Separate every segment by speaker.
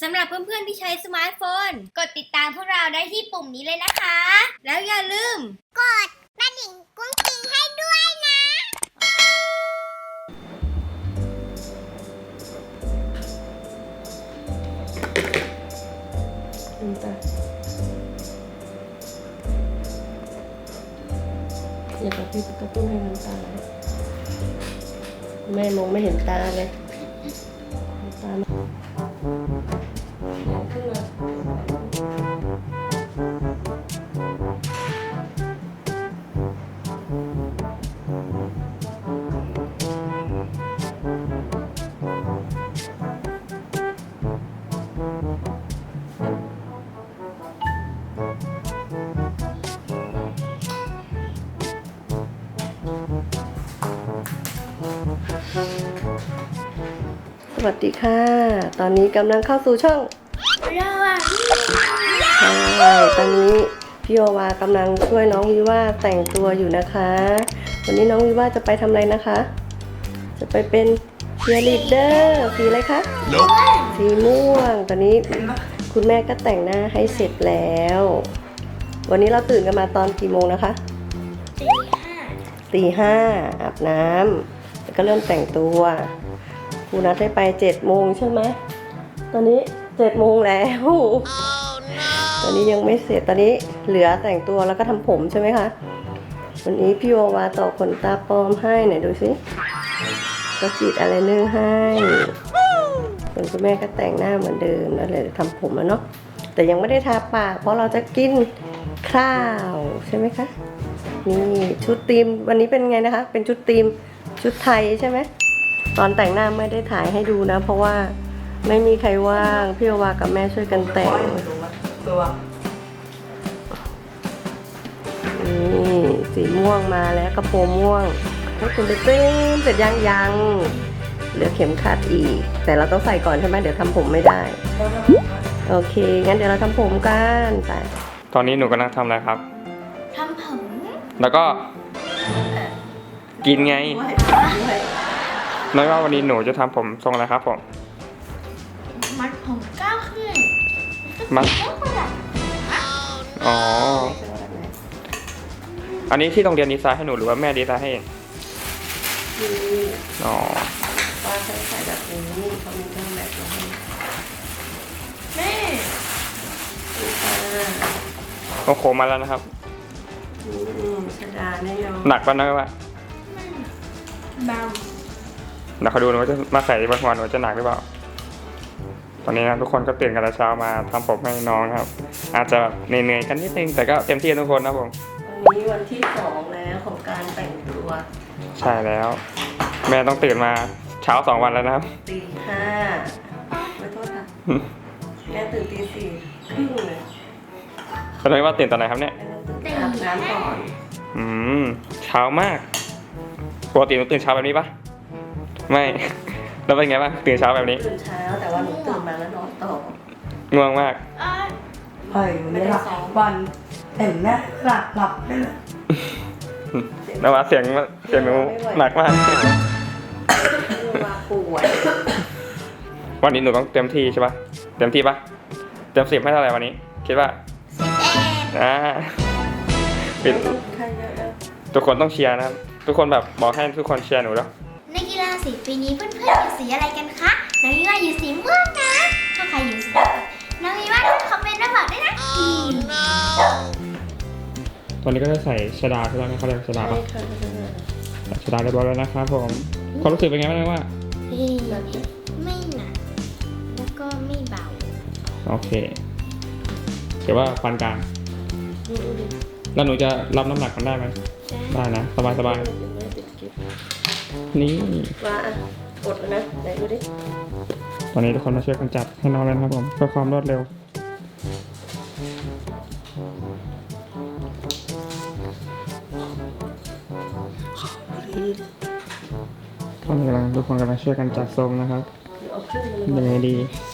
Speaker 1: สำหรับเพื่อนๆที่ใช้สมาร์ทโฟน กดติดตามพวกเราได้ที่ปุ่มนี้เลยนะคะ แล้วอย่าลืม
Speaker 2: กดกระดิ่งกุ้งกิ้งให้ด้วยนะ
Speaker 3: น้ำตาอย่ากับพี่กระตุ้นให้น้ำตาไหลแม่มองไม่เห็นตาเลย วัสดีค่ะ ตอนนี้กำลังเข้าสู่ช่อง
Speaker 1: ระหว่าง
Speaker 3: ใช่ตอนนี้พี่โอวากำลังช่วยน้องวิว่าแต่งตัวอยู่นะคะ วันนี้น้องวิว่าจะไปทำอะไรนะคะ จะไปเป็นเชียร์ลีดเดอร์สีอะไรคะสีม่วง ตอนนี้คุณแม่ก็แต่งหน้าให้เสร็จแล้ว วันนี้เราตื่นกันมาตอนกี่โมงนะคะ
Speaker 1: ตีห้า
Speaker 3: ตีห้าอาบน้ำแล้วก็เริ่มแต่งตัวค รูนัดให้ไปเจ็ดโมงใช่ไหมตอนนี้เจ็ดโมงแล้วตอนนี้ยังไม่เสร็จตอนนี้เหลือแต่งตัวแล้วก็ทำผมใช่ไหมคะวันนี้พี่โอวาต่อขนตาปลอมให้ไหนดูสิก็จีดอะไรเนื้อให้ส่วนคุณแม่ก็แต่งหน้าเหมือนเดิมแล้วเลยทำผมแล้วเนาะแต่ยังไม่ได้ทาปาก เพราะเราจะกินข้าวใช่ไหมคะนี่ชุดธีมวันนี้เป็นไงนะคะ เป็นชุดธีมชุดไทยใช่ไหม ตอนแต่งหน้าไม่ได้ถ่ายให้ดูนะ เพราะว่าไม่มีใครว่าง พี่โอวากับแม่ช่วยกันแต่ง
Speaker 4: ตัว
Speaker 3: นี่สีม่วงมาแล้วกระโปรงม่วงให้คุณไปเต้นเสร็จยังยังเหลือเข็มขัดอีก แต่เราต้องใส่ก่อนใช่ไหมเดี๋ยวทำผมไม่ได้ โอเค งั้นเดี๋ยวเราทำผมกันไป
Speaker 5: ตอนนี้หนูกำลังทำอะไรครับ
Speaker 1: ทำผม
Speaker 5: แล้วก็ กินไง น้อยว่าวันนี้หนูจะทำผมทรงอะไรครับผม
Speaker 1: มัดผมก้าวขึ้น
Speaker 5: มัด
Speaker 1: ก็ประดับ
Speaker 5: อ๋อ อันนี้ที่โรงเรียนดีไซน์ให้หนูหรือว่าแม่ดีไซน์ให้เอง
Speaker 3: นี่
Speaker 5: อ๋อ
Speaker 3: ป้าใช้ใส่แบบนี้เขามีเครื่องแบบมาให้
Speaker 1: แม่
Speaker 3: ค่ะ
Speaker 5: โอ้โหมาแล้วนะครับ
Speaker 3: อืมชดาแน่นอน
Speaker 5: หนักปะน้อยว่า
Speaker 1: เบา
Speaker 5: เดี๋ยวเขาดูหนูว่าจะมาใส่บนหัวหนูจะหนักหรือเปล่า ตอนนี้นะทุกคนก็ตื่นกันแต่เช้ามาทำผมให้น้องครับ อาจจะแบบเหนื่อยๆกันนิดนึงแต่ก็เต็มที่ทุกคนนะครับผม
Speaker 3: วันนี้วันที่สองแล้วของการแต่งตัว
Speaker 5: ใช่แล้ว แม่ต้องตื่นมาเช้าสองวันแล้วนะครับ
Speaker 3: ตีห้าไม่โทษค่ะแม่ตื่นตีสี่ครึ่งเลย
Speaker 5: ตอนนี้ว่าตื่นตอนไหนครับเนี่ย
Speaker 3: แม่ต้องตื่นอาบน้ำก่อน
Speaker 5: อืมเช้ามากปกติหนูตื่นเช้าแบบนี้ปะ ไม่ แล้วเป็นไงบ้างตื่นเช้าแบบนี้
Speaker 3: ตื่นเช้าแต่ว่าหนูตื่นมาแล้วนอนต่อ
Speaker 5: ง่วงมาก
Speaker 1: อะ
Speaker 4: เฮ้ยวันนี้หลับวันเห็นไหมหลับหลับได้เลย
Speaker 5: แล้วว่าเสียงเสียงหนูหนักมาก
Speaker 3: ว่าป่วย
Speaker 5: วันนี้หนูต้องเต็มที่ใช่ปะเต็มที่ปะเต็มสิบให้เท่าไหร่วันนี้ คิดว่า
Speaker 1: สิบเอ็ด
Speaker 5: อ่าปิด
Speaker 3: ใครเยอะแล้ว
Speaker 5: ทุกคนต้องเชียร์นะครับ ทุกคนแบบบอกให้ทุกคนเชียร์หนูแล้ว
Speaker 1: ในกีฬา สีปีนี้เพื่อนๆอยู่สีอะไรกันคะน้องวิว่าอยู่สีม่วงนะ ถ้าใครอยู่สีน้องวิว่าคอมเมนต์มาบอกด้วยนะอืม
Speaker 5: ตอนนี้ก็จะใส่ชดาใช่ไหมเขาเรียกชดา
Speaker 3: ใช่
Speaker 5: ปะ
Speaker 3: ค่ะ
Speaker 5: ใส่ชดาเรียบร้อยแล้วนะครับผมความรู้สึกเป็นไงบ้างว่า
Speaker 1: ไม่หนักแล้วก็ไม่เบา
Speaker 5: โอเคถือว่าปานกลางแล้วหนูจะรับน้ำหนักมันได้ไหมได้นะ สบายสบาย นี่
Speaker 3: ว่าอะกดแล้วนะไหนดูดิ
Speaker 5: ตอนนี้ทุกคนมาช่วยกันจับให้น้องแล้วนะครับผมเพื่อความรวดเร็วตอนนี้กำลังทุกคนกำลังช่วยกันจัดทรงนะครับ
Speaker 3: เอาขึ้นมาเลย
Speaker 5: ยังไงดี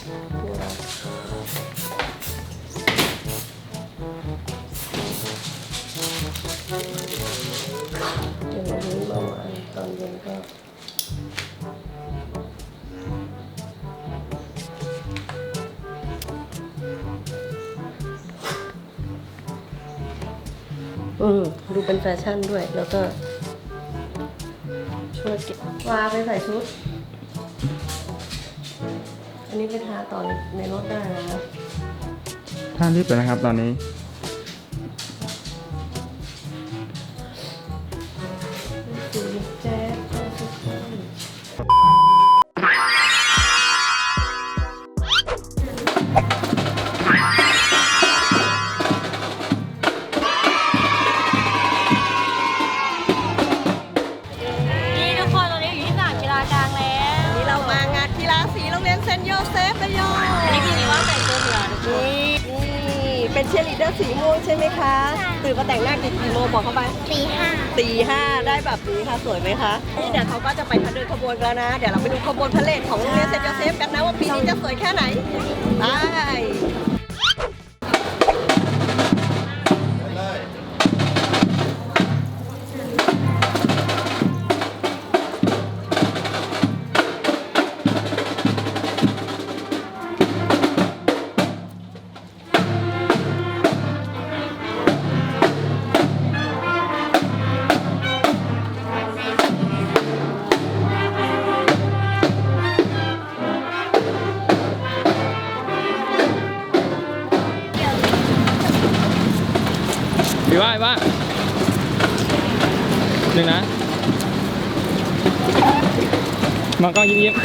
Speaker 3: เดี๋ ตอนเย็นก็อืมดูเป็นแฟชั่นด้วย แล้วก็ช่วยเก็บวาไปใส่ชุด อันนี้ไปทาต่อในรถได้นะ
Speaker 5: ท่านรีบไปนะครับตอนนี้
Speaker 3: สีแจ๊สนี่ทุกคนตอนนี้อยู่ที่สนามกีฬากลางแล้วนี่เรามางานกีฬาสีโรงเรียนเซนต์โยเซฟระยองนี่คือนี่ว่าแต่งตัวเหนือนี่นี่ เป็นเชียร์ลีดเดอร์สีม่วงใช่ไหมคะตื่นมาแต่งหน้ากี่โมงบอกเข้าไป
Speaker 2: ปีห้า
Speaker 3: ตีห้าได้แบบนี้ค่ะสวยไหมคะนี่เดี๋ยวเขาก็จะไปเดินขบวนแล้วนะ เดี๋ยวเราไปดูขบวนพาเลทของโรงเรียนเซนต์โยเซฟกันนะว่าปีนี้จะสวยแค่ไหนไป
Speaker 5: ได้ปะหนึ่งนะมองกล้องยิ้มยิ้ม